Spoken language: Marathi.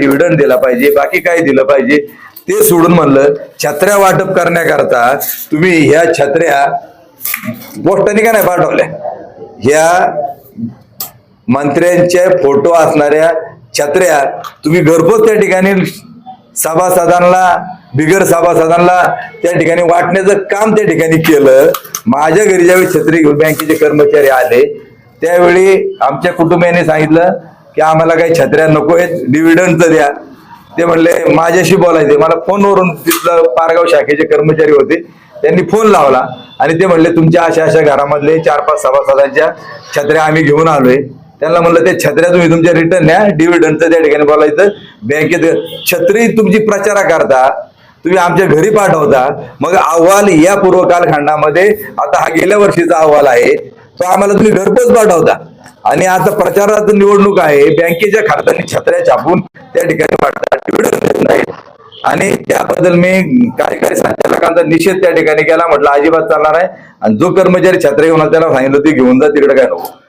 डिव्हिडंड दिला पाहिजे बाकी काय दिलं पाहिजे. ते सोडून म्हणलं छत्र्या वाटप करण्याकरता तुम्ही ह्या छत्र्या पोस्टाने का नाही पाठवल्या? ह्या मंत्र्यांच्या फोटो असणाऱ्या छत्र्या तुम्ही घरपोच त्या ठिकाणी सभासदांना बिगर सभासदांना त्या ठिकाणी वाटण्याचं काम त्या ठिकाणी केलं. माझ्या घरी ज्यावेळी छत्री घेऊन बँकेचे कर्मचारी आले त्यावेळी आमच्या कुटुंबियांनी सांगितलं की आम्हाला काही छत्र्या नको आहेत डिव्हिडंड द्या. ते म्हणले माझ्याशी बोलायचे मला फोनवरून तिथलं पारगाव शाखेचे कर्मचारी होते त्यांनी फोन लावला आणि ते म्हणले तुमच्या अशा अशा घरामधले चार पाच सभासदांच्या छत्र्या आम्ही घेऊन आलोय. त्यांना म्हणलं ते छत्र्या तुम्ही तुमच्या रिटर्न न्या डिव्हिडंडचं त्या ठिकाणी बोलायचं. बँकेत छत्री तुमची प्रचारा करता तुम्ही आमच्या घरी पाठवता. मग अहवाल या पूर्व कालखंडामध्ये आता हा गेल्या वर्षीचा अहवाल आहे तो आम्हाला तुम्ही घरपोच पाठवता. आणि आता प्रचारात निवडणूक आहे. बँकेच्या खात्याने छत्र्या छापून त्या ठिकाणी वाटतात आणि त्याबद्दल मी कार्यकारी संचालकांचा निषेध त्या ठिकाणी केला. म्हटलं अजिबात चालणार आहे आणि जो कर्मचारी छत्र्या घेऊन त्याला सांगितलं ते घेऊन जा तिकडे काय नको.